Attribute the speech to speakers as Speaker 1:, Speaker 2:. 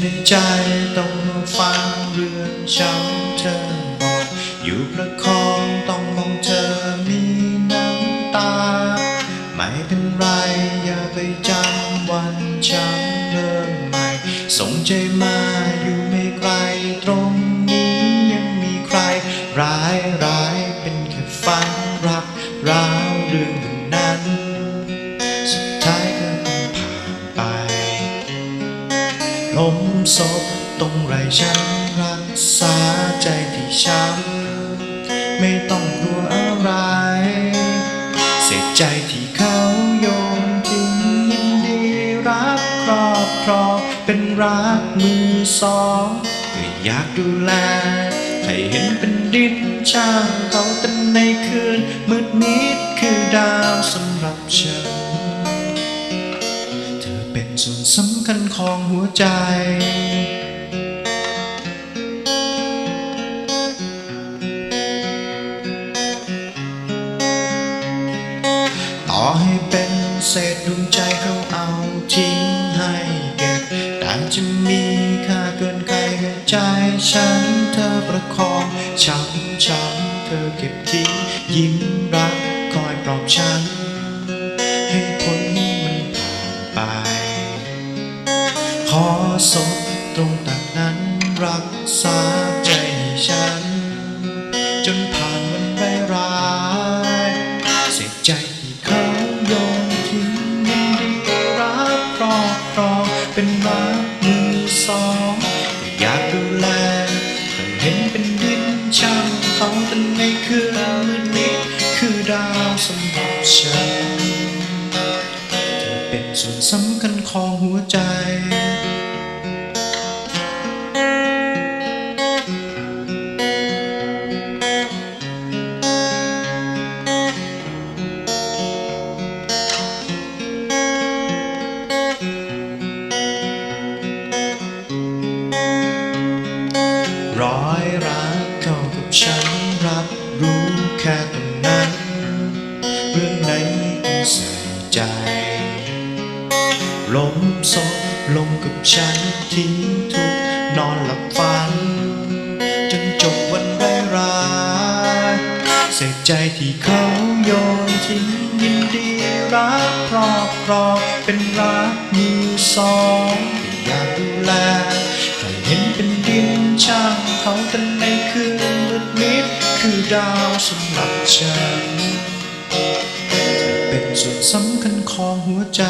Speaker 1: ในใจต้องฟังเรื่องช้ำเธอบอกอยู่ประคองต้องมองเธอมีน้ำตา ไม่เป็นไรอย่าไปจำวันช้ำเริ่มใหม่ส่งใจมาอยู่ไม่ไกลตรงนี้ยังมีใคร ร้ายร้ายเป็นแค่ฝัน ลมศพตรงไรฉันรักษาใจที่ช้ำไม่ต้องกลัวอะไร เสียใจที่เขาโยนทิ้งยินดีรับครอบครองเป็นรักมือสองก็อยากดูแลให้เห็นเป็นดินช่างเขาแต่ในคืนมืดมิดคือดาวสำหรับฉัน ของหัวใจ ต่อให้เป็นเศษดวงใจเขาเอาทิ้งให้เก็บแต่จะมีค่าเกินใครกับใจฉันเธอประคองช้ำช้ำเธอเก็บทิ้งยิ้มรักคอยปลอบฉัน ให้ผลนี้มันผ่านไป ขอศพตรงตัดนั้นรักษาใจให้ฉัน จนผ่านวันไปร้าย เสียใจที่เขาโยนทิ้งยินดีรับครอบครองเป็นรักมือสองแต่อยากดูแลแต่เห็นเป็นดินช่างเขาแต่ในคืนมืดมิดคือดาวสำหรับฉัน ส่วนสำคัญของหัวใจ ร้อยรักเข้ากับฉันรับรู้แค่ตรงนั้น เรื่องไหนไม่ต้องใส่ใจ ลมสดลงกับฉันทิ้งทุกนอนหลับฝัน จนจบวันร้ายเสียใจที่เขาโยนทิ้งยินดีรักครอบครองเป็นรักมือสองอยากดูแลใครเห็นเป็นดินช่างเขาแต่ในคืนมืดมิดคือดาวสำหรับฉันเป็นส่วนสำคัญของหัวใจ